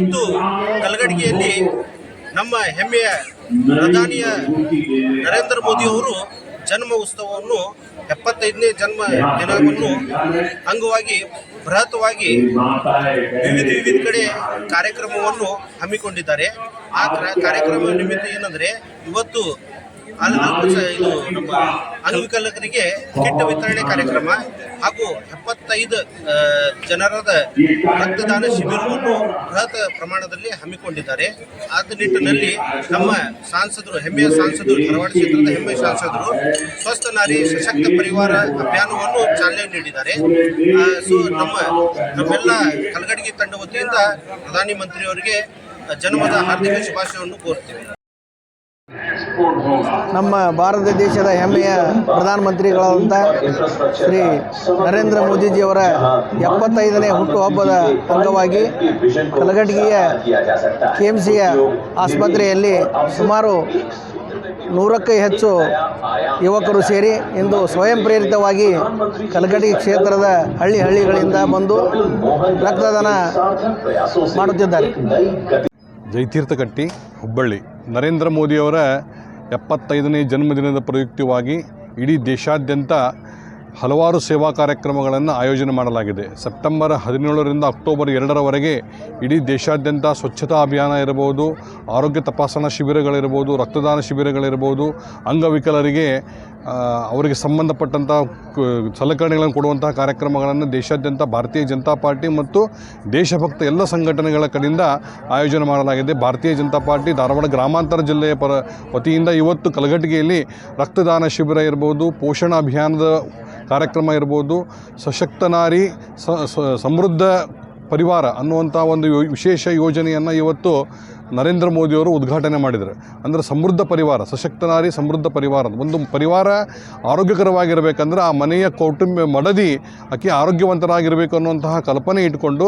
ಇವತ್ತು ಕಲಗಡಿಗೆಯಲ್ಲಿ ನಮ್ಮ ಹೆಮ್ಮೆಯ ಪ್ರಧಾನಿಯ ನರೇಂದ್ರ ಮೋದಿ ಅವರು ಜನ್ಮ ಉತ್ಸವವನ್ನು ಎಪ್ಪತ್ತೈದನೇ ಜನ್ಮ ದಿನವನ್ನು ಅಂಗವಾಗಿ ಬೃಹತ್ವಾಗಿ ವಿವಿಧ ವಿವಿಧ ಕಡೆ ಕಾರ್ಯಕ್ರಮವನ್ನು ಹಮ್ಮಿಕೊಂಡಿದ್ದಾರೆ. ಆ ಕ್ರ- ಕಾರ್ಯಕ್ರಮ ನಿಮಿತ್ತ ಏನಂದ್ರೆ, ಇವತ್ತು ಇದು ನಮ್ಮ ಅಂಗವಿಕಲಕರಿಗೆ ಕಿಟ್ ವಿತರಣೆ ಕಾರ್ಯಕ್ರಮ. ಹಾಗೂ ಎಪ್ಪತ್ತೈದು ಜನರದ ರಕ್ತದಾನ ಶಿಬಿರವನ್ನು ಬೃಹತ್ ಪ್ರಮಾಣದಲ್ಲಿ ಹಮ್ಮಿಕೊಂಡಿದ್ದಾರೆ. ಆದ ನಿಟ್ಟಿನಲ್ಲಿ ನಮ್ಮ ಸಾಂಸದರು ಹೆಮ್ಮೆಯ ಸಾಂಸದರು ಧಾರವಾಡ ಕ್ಷೇತ್ರದ ಹೆಮ್ಮೆಯ ಸಾಂಸದರು ಸ್ವಸ್ಥ ನಾರಿ ಸಶಕ್ತ ಪರಿವಾರ ಅಭಿಯಾನವನ್ನು ಚಾಲನೆ ನೀಡಿದ್ದಾರೆ. ಸೊ ನಮ್ಮ ನಮ್ಮೆಲ್ಲ ಕಲಗಡಿಗೆ ತಂಡ ವತಿಯಿಂದ ಪ್ರಧಾನಿ ಮಂತ್ರಿಯವರಿಗೆ ಜನ್ಮದ ಹಾರ್ದಿಕ ಶುಭಾಶಯವನ್ನು ಕೋರ್ತೀವಿ ನಮ್ಮ ಭಾರತ ದೇಶದ ಹೆಮ್ಮೆಯ ಪ್ರಧಾನಮಂತ್ರಿಗಳಾದಂಥ ಶ್ರೀ ನರೇಂದ್ರ ಮೋದಿಜಿಯವರ ಎಪ್ಪತ್ತೈದನೇ ಹುಟ್ಟುಹಬ್ಬದ ಅಂಗವಾಗಿ ಕಲಘಟಗಿಯ ಕೆ ಎಂ ಸಿಯ ಆಸ್ಪತ್ರೆಯಲ್ಲಿ ಸುಮಾರು ನೂರಕ್ಕೂ ಹೆಚ್ಚು ಯುವಕರು ಸೇರಿ ಇಂದು ಸ್ವಯಂ ಪ್ರೇರಿತವಾಗಿ ಕಲಘಟಗಿ ಕ್ಷೇತ್ರದ ಹಳ್ಳಿ ಹಳ್ಳಿಗಳಿಂದ ಬಂದು ರಕ್ತದಾನ ಮಾಡುತ್ತಿದ್ದಾರೆ. ಜೈತೀರ್ಥಕಟ್ಟಿ ಹುಬ್ಬಳ್ಳಿ. ನರೇಂದ್ರ ಮೋದಿಯವರ ಎಪ್ಪತ್ತೈದನೇ ಜನ್ಮದಿನದ ಪ್ರಯುಕ್ತವಾಗಿ ಇಡೀ ದೇಶಾದ್ಯಂತ ಹಲವಾರು ಸೇವಾ ಕಾರ್ಯಕ್ರಮಗಳನ್ನು ಆಯೋಜನೆ ಮಾಡಲಾಗಿದೆ. ಸೆಪ್ಟೆಂಬರ್ ಹದಿನೇಳರಿಂದ ಅಕ್ಟೋಬರ್ ಎರಡರವರೆಗೆ ಇಡೀ ದೇಶಾದ್ಯಂತ ಸ್ವಚ್ಛತಾ ಅಭಿಯಾನ ಇರಬಹುದು, ಆರೋಗ್ಯ ತಪಾಸಣಾ ಶಿಬಿರಗಳಿರ್ಬೋದು ರಕ್ತದಾನ ಶಿಬಿರಗಳಿರ್ಬೋದು ಅಂಗವಿಕಲರಿಗೆ ಅವರಿಗೆ ಸಂಬಂಧಪಟ್ಟಂಥ ಸಲಕರಣೆಗಳನ್ನು ಕೊಡುವಂತಹ ಕಾರ್ಯಕ್ರಮಗಳನ್ನು ದೇಶಾದ್ಯಂತ ಭಾರತೀಯ ಜನತಾ ಪಾರ್ಟಿ ಮತ್ತು ದೇಶಭಕ್ತ ಎಲ್ಲ ಸಂಘಟನೆಗಳ ಕಡೆಯಿಂದ ಆಯೋಜನೆ ಮಾಡಲಾಗಿದೆ. ಭಾರತೀಯ ಜನತಾ ಪಾರ್ಟಿ ಧಾರವಾಡ ಗ್ರಾಮಾಂತರ ಜಿಲ್ಲೆಯ ಪರ, ವತಿಯಿಂದ ಇವತ್ತು ಕಲಘಟಗಿಯಲ್ಲಿ ರಕ್ತದಾನ ಶಿಬಿರ ಇರ್ಬೋದು ಪೋಷಣ ಅಭಿಯಾನದ ಕಾರ್ಯಕ್ರಮ ಇರ್ಬೋದು ಸಶಕ್ತ ನಾರಿ ಸಮೃದ್ಧ ಪರಿವಾರ ಅನ್ನುವಂಥ ಒಂದು ವಿಶೇಷ ಯೋಜನೆಯನ್ನು ಇವತ್ತು ನರೇಂದ್ರ ಮೋದಿಯವರು ಉದ್ಘಾಟನೆ ಮಾಡಿದರು. ಅಂದರೆ ಸಮೃದ್ಧ ಪರಿವಾರ ಸಶಕ್ತ ನಾರಿ ಸಮೃದ್ಧ ಪರಿವಾರ ಒಂದು ಪರಿವಾರ ಆರೋಗ್ಯಕರವಾಗಿರಬೇಕಂದ್ರೆ ಆ ಮನೆಯ ಕೌಟುಂಬ, ಮಡದಿ ಆಕೆ ಆರೋಗ್ಯವಂತರಾಗಿರಬೇಕು ಅನ್ನುವಂತಹ ಕಲ್ಪನೆ ಇಟ್ಕೊಂಡು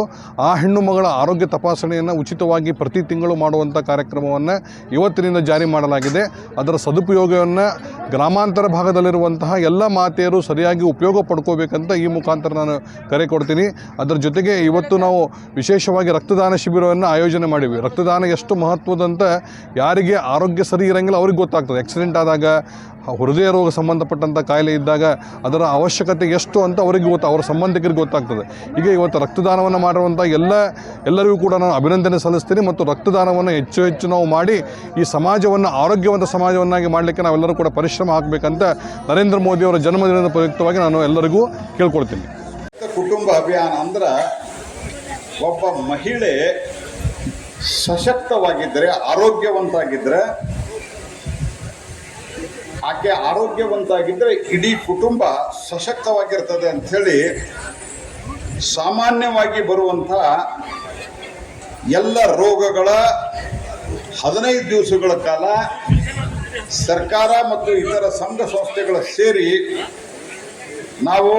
ಆ ಹೆಣ್ಣು ಮಗಳ ಆರೋಗ್ಯ ತಪಾಸಣೆಯನ್ನು ಉಚಿತವಾಗಿ ಪ್ರತಿ ತಿಂಗಳು ಮಾಡುವಂಥ ಕಾರ್ಯಕ್ರಮವನ್ನು ಇವತ್ತಿನಿಂದ ಜಾರಿ ಮಾಡಲಾಗಿದೆ. ಅದರ ಸದುಪಯೋಗವನ್ನು ಗ್ರಾಮಾಂತರ ಭಾಗದಲ್ಲಿರುವಂತಹ ಎಲ್ಲ ಮಾತೆಯರು ಸರಿಯಾಗಿ ಉಪಯೋಗ ಪಡ್ಕೋಬೇಕಂತ ಈ ಮುಖಾಂತರ ನಾನು ಕರೆ ಕೊಡ್ತೀನಿ. ಅದರ ಜೊತೆಗೆ ಇವತ್ತು ನಾವು ವಿಶೇಷವಾಗಿ ರಕ್ತದಾನ ಶಿಬಿರವನ್ನು ಆಯೋಜನೆ ಮಾಡಿವಿ ರಕ್ತದಾನ ಎಷ್ಟು ಮಹತ್ವದಂತ ಯಾರಿಗೆ ಆರೋಗ್ಯ ಸರಿ ಇರಂಗಿಲ್ಲ ಅವ್ರಿಗೆ ಗೊತ್ತಾಗ್ತದೆ. ಆಕ್ಸಿಡೆಂಟ್ ಆದಾಗ ಹೃದಯ ರೋಗ ಸಂಬಂಧಪಟ್ಟಂಥ ಕಾಯಿಲೆ ಇದ್ದಾಗ ಅದರ ಅವಶ್ಯಕತೆ ಎಷ್ಟು ಅಂತ ಅವರಿಗೆ ಗೊತ್ತು, ಅವರ ಸಂಬಂಧಿಕರಿಗೆ ಗೊತ್ತಾಗ್ತದೆ. ಈಗ ಇವತ್ತು ರಕ್ತದಾನವನ್ನು ಮಾಡುವಂಥ ಎಲ್ಲ, ಎಲ್ಲರಿಗೂ ಕೂಡ ನಾನು ಅಭಿನಂದನೆ ಸಲ್ಲಿಸ್ತೀನಿ ಮತ್ತು ರಕ್ತದಾನವನ್ನು ಹೆಚ್ಚು ಹೆಚ್ಚು ನಾವು ಮಾಡಿ ಈ ಸಮಾಜವನ್ನು, ಆರೋಗ್ಯವಂತ ಸಮಾಜವನ್ನಾಗಿ ಮಾಡಲಿಕ್ಕೆ ನಾವೆಲ್ಲರೂ ಕೂಡ ಪರಿಶ್ರಮ ಹಾಕಬೇಕಂತ ನರೇಂದ್ರ ಮೋದಿಯವರ ಜನ್ಮದಿನದ ಪ್ರಯುಕ್ತವಾಗಿ ನಾನು ಎಲ್ಲರಿಗೂ ಕೇಳ್ಕೊಳ್ತೀನಿ. ಕುಟುಂಬ ಅಭಿಯಾನ ಅಂದ್ರೆ ಒಬ್ಬ ಮಹಿಳೆ ಸಶಕ್ತವಾಗಿದ್ದರೆ ಆರೋಗ್ಯವಂತಾಗಿದ್ದರೆ ಆಕೆ ಆರೋಗ್ಯವಂತಾಗಿದ್ದರೆ ಇಡೀ ಕುಟುಂಬ ಸಶಕ್ತವಾಗಿರ್ತದೆ ಅಂಥೇಳಿ ಸಾಮಾನ್ಯವಾಗಿ ಬರುವಂಥ ಎಲ್ಲ ರೋಗಗಳ ಹದಿನೈದು ದಿವಸಗಳ ಕಾಲ ಸರ್ಕಾರ ಮತ್ತು ಇತರ ಸಂಘ ಸಂಸ್ಥೆಗಳ ಸೇರಿ ನಾವು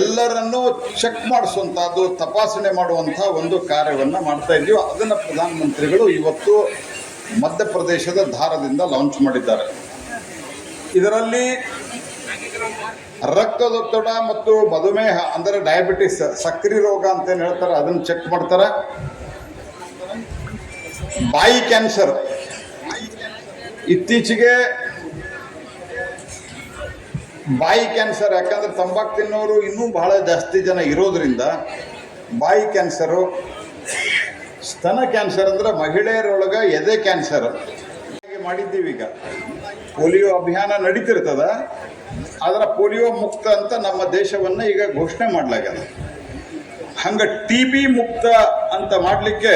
ಎಲ್ಲರನ್ನು ಚೆಕ್ ಮಾಡಿಸುವಂಥದ್ದು, ತಪಾಸಣೆ ಮಾಡುವಂಥ ಒಂದು ಕಾರ್ಯವನ್ನು ಮಾಡ್ತಾ ಇದ್ದೀವಿ. ಅದನ್ನು ಪ್ರಧಾನಮಂತ್ರಿಗಳು ಇವತ್ತು ಮಧ್ಯಪ್ರದೇಶದ ಧಾರದಿಂದ ಲಾಂಚ್ ಮಾಡಿದ್ದಾರೆ. ಇದರಲ್ಲಿ ರಕ್ತದೊತ್ತಡ ಮತ್ತು ಮಧುಮೇಹ, ಅಂದರೆ ಡಯಾಬಿಟಿಸ್ ಸಕ್ರಿ ರೋಗ ಅಂತ ಏನು ಹೇಳ್ತಾರೆ, ಅದನ್ನು ಚೆಕ್ ಮಾಡ್ತಾರೆ. ಬಾಯಿ ಕ್ಯಾನ್ಸರ್ ಇತ್ತೀಚೆಗೆ ಬಾಯಿ ಕ್ಯಾನ್ಸರ್ ಯಾಕಂದ್ರೆ ತಂಬಾಕು ತಿನ್ನೋರು ಇನ್ನೂ ಬಹಳ ಜಾಸ್ತಿ ಜನ ಇರೋದ್ರಿಂದ ಬಾಯಿ ಕ್ಯಾನ್ಸರು ಸ್ತನ ಕ್ಯಾನ್ಸರ್ ಅಂದ್ರೆ ಮಹಿಳೆಯರೊಳಗೆ ಎದೆ ಕ್ಯಾನ್ಸರ್. ಹಾಗೆ ಮಾಡಿದ್ದೀವಿ ಈಗ. ಪೋಲಿಯೋ ಅಭಿಯಾನ ನಡೀತಿರ್ತದ ಅದರ ಪೋಲಿಯೋ ಮುಕ್ತ ಅಂತ ನಮ್ಮ ದೇಶವನ್ನು ಈಗ ಘೋಷಣೆ ಮಾಡಲಾಗ್ಯದ. ಹಂಗೆ ಟಿ ಬಿ ಮುಕ್ತ ಅಂತ ಮಾಡಲಿಕ್ಕೆ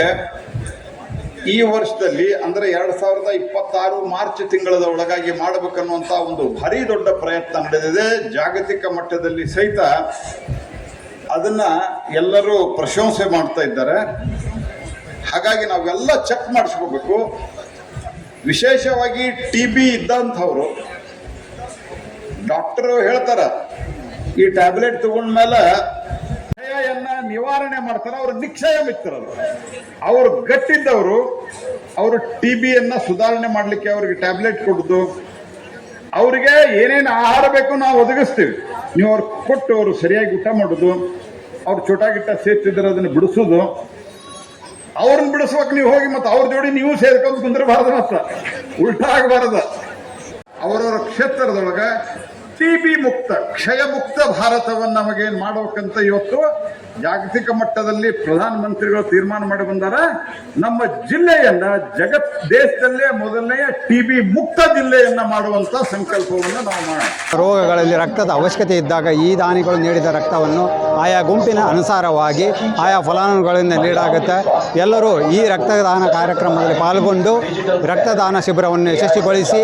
ಈ ವರ್ಷದಲ್ಲಿ, ಅಂದರೆ ಎರಡು ಸಾವಿರದ ಇಪ್ಪತ್ತಾರು ಮಾರ್ಚ್ ತಿಂಗಳದ ಒಳಗಾಗಿ ಮಾಡಬೇಕನ್ನುವಂಥ ಒಂದು ಭಾರಿ ದೊಡ್ಡ ಪ್ರಯತ್ನ ನಡೆದಿದೆ. ಜಾಗತಿಕ ಮಟ್ಟದಲ್ಲಿ ಸಹಿತ ಅದನ್ನ ಎಲ್ಲರೂ ಪ್ರಶಂಸೆ ಮಾಡ್ತಾ ಇದ್ದಾರೆ. ಹಾಗಾಗಿ ನಾವೆಲ್ಲ ಚೆಕ್ ಮಾಡಿಸ್ಕೋಬೇಕು. ವಿಶೇಷವಾಗಿ ಟಿ ಬಿ ಇದ್ದಂಥವ್ರು ಡಾಕ್ಟರು ಹೇಳ್ತಾರ, ಈ ಟ್ಯಾಬ್ಲೆಟ್ ತಗೊಂಡ್ಮೇಲೆ ಕ್ಷಯನ್ನ ನಿವಾರಣೆ ಮಾಡ್ತಾರೆ, ಅವರು ನಿಕ್ಷಯ ಮಿತ್ರರು ಅವರು ಗಟ್ಟಿದ್ದವರು, ಅವರು ಟಿ ಬಿಯನ್ನ ಸುಧಾರಣೆ ಮಾಡಲಿಕ್ಕೆ ಅವ್ರಿಗೆ ಟ್ಯಾಬ್ಲೆಟ್ ಕೊಡುದು. ಅವರಿಗೆ ಏನೇನು ಆಹಾರ ಬೇಕು ನಾವು ಒದಗಿಸ್ತೀವಿ. ನೀವು ಅವ್ರು ಕೊಟ್ಟು ಅವರು ಸರಿಯಾಗಿ ಊಟ ಮಾಡೋದು. ಅವ್ರು ಚೋಟ ಗಿಟ್ಟ ಸೇರ್ತಿದ್ರೆ ಅದನ್ನು ಬಿಡಿಸೋದು. ಅವ್ರನ್ನ ಬಿಡಿಸ್ಬೇಕು ನೀವು ಹೋಗಿ ಮತ್ತೆ ಅವ್ರ ಜೋಡಿ ನೀವು ಸೇರ್ಕೊಂಡು ಕುಂದಿರಬಾರ್ದು ಮತ್ತೆ ಉಲ್ಟಾ ಆಗಬಾರ್ದು. ಅವರವರ ಕ್ಷೇತ್ರದೊಳಗೆ ಟಿ ಬಿ ಮುಕ್ತ ಕ್ಷಯ ಮುಕ್ತ ಭಾರತವನ್ನು ನಮಗೇನು ಮಾಡಬೇಕಂತ ಇವತ್ತು ಜಾಗತಿಕ ಮಟ್ಟದಲ್ಲಿ ಪ್ರಧಾನಮಂತ್ರಿಗಳು ತೀರ್ಮಾನ ಮಾಡಿ ಬಂದಾರ. ನಮ್ಮ ಜಿಲ್ಲೆಯನ್ನ ಜಗತ್ ದೇಶದಲ್ಲೇ ಮೊದಲನೆಯ ಟಿ ಬಿ ಮುಕ್ತ ಜಿಲ್ಲೆಯನ್ನ ಮಾಡುವಂತ ಸಂಕಲ್ಪವನ್ನು ನಾವು ಮಾಡೋಣ. ರೋಗಗಳಲ್ಲಿ ರಕ್ತದ ಅವಶ್ಯಕತೆ ಇದ್ದಾಗ ಈ ದಾನಿಗಳು ನೀಡಿದ ರಕ್ತವನ್ನು ಆಯಾ ಗುಂಪಿನ ಅನುಸಾರವಾಗಿ, ಆಯಾ ಫಲಾನುಭವಿಗಳಿಂದ ನೀಡಾಗುತ್ತೆ. ಎಲ್ಲರೂ ಈ ರಕ್ತದಾನ ಕಾರ್ಯಕ್ರಮದಲ್ಲಿ ಪಾಲ್ಗೊಂಡು ರಕ್ತದಾನ ಶಿಬಿರವನ್ನು ಯಶಸ್ವಿಗೊಳಿಸಿ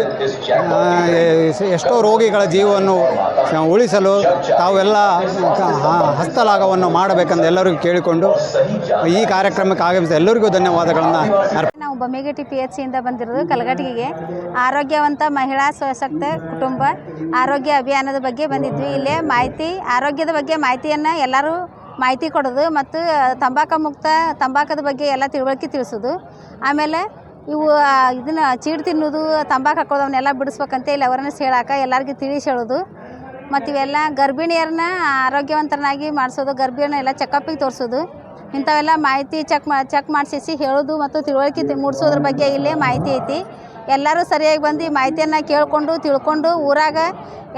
ಎಷ್ಟೋ ರೋಗಿಗಳ ಜೀವವನ್ನು ಉಳಿಸಲು ತಾವೆಲ್ಲ ಹಸ್ತಲಾಗವನ್ನು ಹ- ಮಾಡಬೇಕೆಂದು ಎಲ್ಲರಿಗೂ ಕೇಳಿಕೊಂಡು ಈ ಕಾರ್ಯಕ್ರಮಕ್ಕೆ ಆಗಮಿಸಿದ ಎಲ್ಲರಿಗೂ ಧನ್ಯವಾದಗಳನ್ನು ನಾವು ಬೊಮ್ಮೆಗೇಟಿ ಪಿ ಎಚ್ ಸಿಯಿಂದ ಬಂದಿರೋದು ಕಲಘಟಗಿಗೆ. ಆರೋಗ್ಯವಂತ ಮಹಿಳಾ ಸಶಕ್ತ ಕುಟುಂಬ ಆರೋಗ್ಯ ಅಭಿಯಾನದ ಬಗ್ಗೆ ಬಂದಿದ್ವಿ. ಇಲ್ಲೇ ಮಾಹಿತಿ, ಆರೋಗ್ಯದ ಬಗ್ಗೆ ಮಾಹಿತಿಯನ್ನು ಎಲ್ಲರೂ ಮಾಹಿತಿ ಕೊಡೋದು ಮತ್ತು ತಂಬಾಕು ಮುಕ್ತ ತಂಬಾಕದ ಬಗ್ಗೆ ಎಲ್ಲ ತಿಳುವಳಿಕೆ ತಿಳಿಸೋದು. ಆಮೇಲೆ ಇವು ಇದನ್ನು ಚೀಡ್ ತಿನ್ನೋದು ತಂಬಾಕು ಹಾಕೋದವನ್ನೆಲ್ಲ ಬಿಡಿಸ್ಬೇಕಂತ ಇಲ್ಲಿ ಅವೇರ್ನೆಸ್ ಹೇಳಾಕ ಎಲ್ಲರಿಗೂ ತಿಳಿಸಿ ಹೇಳೋದು. ಮತ್ತು ಇವೆಲ್ಲ ಗರ್ಭಿಣಿಯರನ್ನ ಆರೋಗ್ಯವಂತರನ್ನಾಗಿ ಮಾಡಿಸೋದು ಗರ್ಭಿಣಿಯನ್ನ ಎಲ್ಲ ಚೆಕಪ್ಪಿಗೆ ತೋರಿಸೋದು. ಇಂಥವೆಲ್ಲ ಮಾಹಿತಿ ಚೆಕ್ ಮಾ ಚೆಕ್ ಮಾಡಿಸಿ ಹೇಳೋದು ಮತ್ತು ತಿಳುವಳಿಕೆ ಮೂಡಿಸೋದ್ರ ಬಗ್ಗೆ ಇಲ್ಲೇ ಮಾಹಿತಿ ಐತಿ. ಎಲ್ಲರೂ ಸರಿಯಾಗಿ ಬಂದು ಈ ಮಾಹಿತಿಯನ್ನು ಕೇಳಿಕೊಂಡು, ತಿಳ್ಕೊಂಡು ಊರಾಗ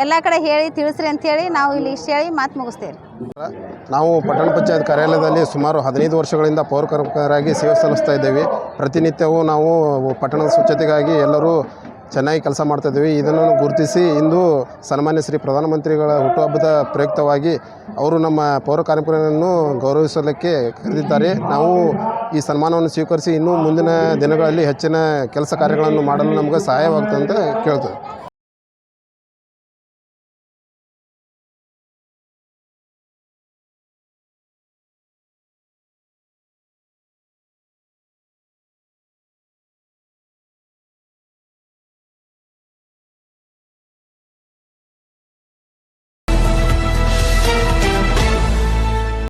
ಎಲ್ಲ ಕಡೆ ಹೇಳಿ ತಿಳಿಸ್ರಿ ಅಂಥೇಳಿ ನಾವು ಇಲ್ಲಿ ಇಷ್ಟು ಹೇಳಿ ಮಾತು ಮುಗಿಸ್ತೇವೆ. ನಾವು ಪಟ್ಟಣ ಪಂಚಾಯತ್ ಕಾರ್ಯಾಲಯದಲ್ಲಿ ಸುಮಾರು ಹದಿನೈದು ವರ್ಷಗಳಿಂದ ಪೌರಕಾರ್ಮಿಕರಾಗಿ ಸೇವೆ ಸಲ್ಲಿಸ್ತಾ ಇದ್ದೇವೆ. ಪ್ರತಿನಿತ್ಯವೂ ನಾವು ಪಟ್ಟಣದ ಸ್ವಚ್ಛತೆಗಾಗಿ ಎಲ್ಲರೂ ಚೆನ್ನಾಗಿ ಕೆಲಸ ಮಾಡ್ತಾ ಇದ್ದೀವಿ ಇದನ್ನು ಗುರುತಿಸಿ ಇಂದು ಸನ್ಮಾನ್ಯ ಶ್ರೀ ಪ್ರಧಾನಮಂತ್ರಿಗಳ ಹುಟ್ಟುಹಬ್ಬದ ಪ್ರಯುಕ್ತವಾಗಿ ಅವರು ನಮ್ಮ ಪೌರ ಕಾರ್ಮಿಕರನ್ನು ಗೌರವಿಸಲಿಕ್ಕೆ ಕರೆದಿದ್ದಾರೆ. ನಾವು ಈ ಸನ್ಮಾನವನ್ನು ಸ್ವೀಕರಿಸಿ ಇನ್ನೂ ಮುಂದಿನ ದಿನಗಳಲ್ಲಿ ಹೆಚ್ಚಿನ ಕೆಲಸ ಕಾರ್ಯಗಳನ್ನು ಮಾಡಲು ನಮಗೆ ಸಹಾಯವಾಗ್ತದೆ ಅಂತ ಕೇಳ್ತೇವೆ.